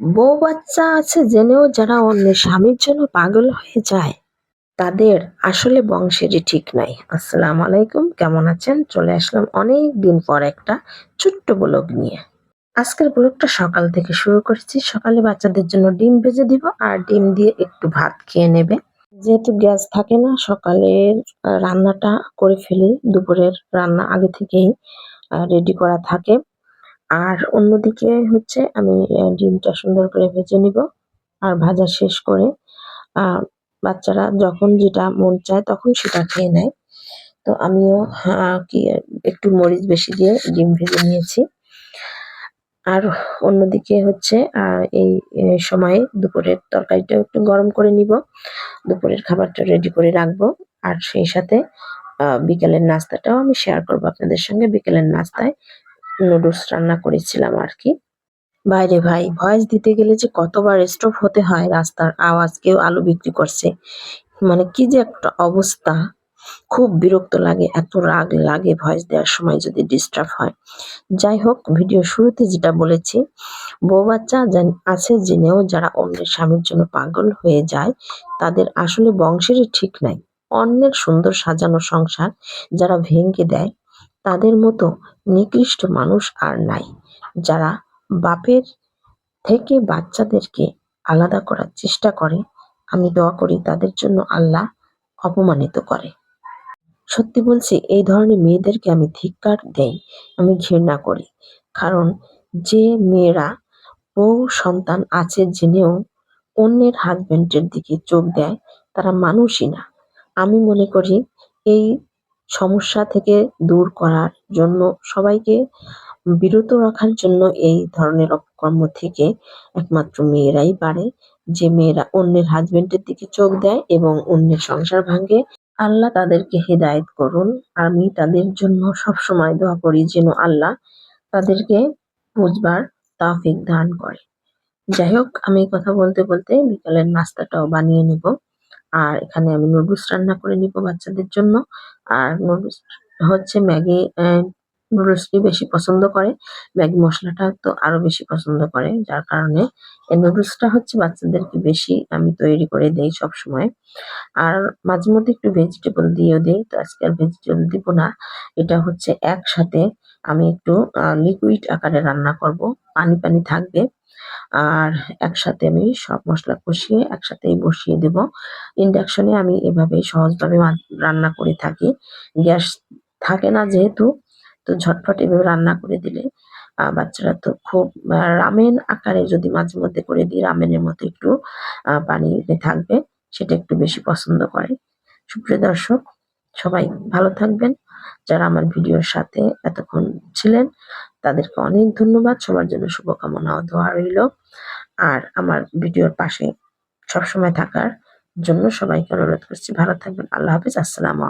বউ বাচ্চা আছে জেনেও যারা অন্য স্বামীর জন্য পাগল হয়ে যায়, তাদের আসলে বংশেরই ঠিক নাই। আসসালামু আলাইকুম, কেমন আছেন? চলে আসলাম অনেক দিন পর একটা ছোট্ট ব্লগ নিয়ে। আজকের ব্লগটা সকাল থেকে শুরু করেছি। সকালে বাচ্চাদের জন্য ডিম ভেজে দিব আর ডিম দিয়ে একটু ভাত খেয়ে নেবে। যেহেতু গ্যাস থাকে না, সকালের রান্নাটা করে ফেলি। দুপুরের রান্না আগে থেকেই রেডি করা থাকে। আর অন্যদিকে হচ্ছে আমি ডিমটা সুন্দর করে ভেজে নিব আর ভাজা শেষ করে বাচ্চারা যখন যেটা মন চায় তখন সেটা খেয়ে নেয়। তো আমিও কি, একটু মরিচ বেশি দিয়ে ডিম ভেজে নিয়েছি। আর অন্যদিকে হচ্ছে এই সময়ে দুপুরের তরকারিটা একটু গরম করে নিব। দুপুরের খাবারটা রেডি করে রাখব। আর সেই সাথে বিকেলের নাস্তাটাও আমি শেয়ার করব আপনাদের সঙ্গে। বিকেলের নাস্তায় নুডলস রান্না করেছিলাম আর কি বাইরে ভাই ভয়েস দিতে গেলে যে কতবার স্টপ হতে হয় রাস্তার আওয়াজ, কেউ আলু বিক্রি করছে। মানে কি যে একটা অবস্থা। খুব বিরক্ত লাগে, এত রাগ লাগে ভয়েস দেওয়ার সময় যদি ডিস্টার্ব হয়। যাই হোক ভিডিও শুরুতে যেটা বলেছি, বউ বাচ্চা আছে জেনেও যারা অন্যের স্বামীর জন্য পাগল হয়ে যায়, তাদের আসলে বংশেরই ঠিক নাই। অন্যের সুন্দর সাজানো সংসার যারা ভেঙে দেয় তাদের মতো নিকৃষ্ট মানুষ আর নাই, যারা বাপের থেকে বাচ্চাদেরকে আলাদা করার চেষ্টা করে। আমি দোয়া করি তাদের জন্য আল্লাহ অপমানিত করে। সত্যি বলছি, এই ধরনের মেয়েদেরকে আমি ধিক্কার দেই, আমি ঘৃণা করি। কারণ যে মেয়েরা বউ সন্তান আছে জেনেও অন্যের হাজবেন্ডের দিকে চোখ দেয়, তারা মানুষই না। আমি মনে করি, এই সমস্যা থেকে দূর করার জন্য সবাইকে বিরত রাখার জন্য এই ধরনের অপকর্ম থেকে একমাত্র মেয়েরাই পারে। যে মেয়েরা অন্যের হাজবেন্ডের দিকে চোখ দেয় এবং অন্যের সংসার ভাঙে, আল্লাহ তাদেরকে হেদায়েত করুন। আমি তাদের জন্য সবসময় দোয়া করি যেন আল্লাহ তাদেরকে বুঝবার তাফিক দান করে। যাই হোক, আমি কথা বলতে বলতে বিকালের নাস্তাটাও বানিয়ে নিব। আর এখানে আমি নুডলস রান্না করে নিব বাচ্চাদের জন্য। আর নুডলস হচ্ছে ম্যাগি নুডলসটি বেশি পছন্দ করে। ম্যাগি মশলাটা তো আরও বেশি পছন্দ করে, যার কারণে এই নুডলসটা হচ্ছে বাচ্চাদেরকে বেশি আমি তৈরি করে দেই সব সময় আর মাঝে মধ্যে একটু ভেজিটেবল দিয়েও দেই, তো আজকে আর ভেজিটেবল দিব না। এটা হচ্ছে একসাথে আমি একটু লিকুইড আকারে রান্না করব। পানি পানি থাকবে। আর একসাথে আমি সব মশলা কষিয়ে একসাথেই বসিয়ে দেব। ইন্ডাকশনে আমি এভাবে সহজভাবে রান্না করে থাকি। গ্যাস থাকে না যেহেতু, তো ঝটপট এভাবে রান্না করে দিলে বাচ্চারা তো খুব রামেন আকারে যদি মাঝে মধ্যে করে দিই, রামেনের মতো একটু পানি থাকবে, সেটা একটু বেশি পছন্দ করে। সুপ্রিয় দর্শক, সবাই ভালো থাকবেন। যারা আমার ভিডিওর সাথে এতক্ষণ ছিলেন তাদেরকে অনেক ধন্যবাদ। সবার জন্য শুভকামনা দোয়া রইল। আর আমার ভিডিওর পাশে সবসময় থাকার জন্য সবাইকে অনুরোধ করছি, ভালো থাকবেন, আল্লাহ হাফিজ, আসসালামু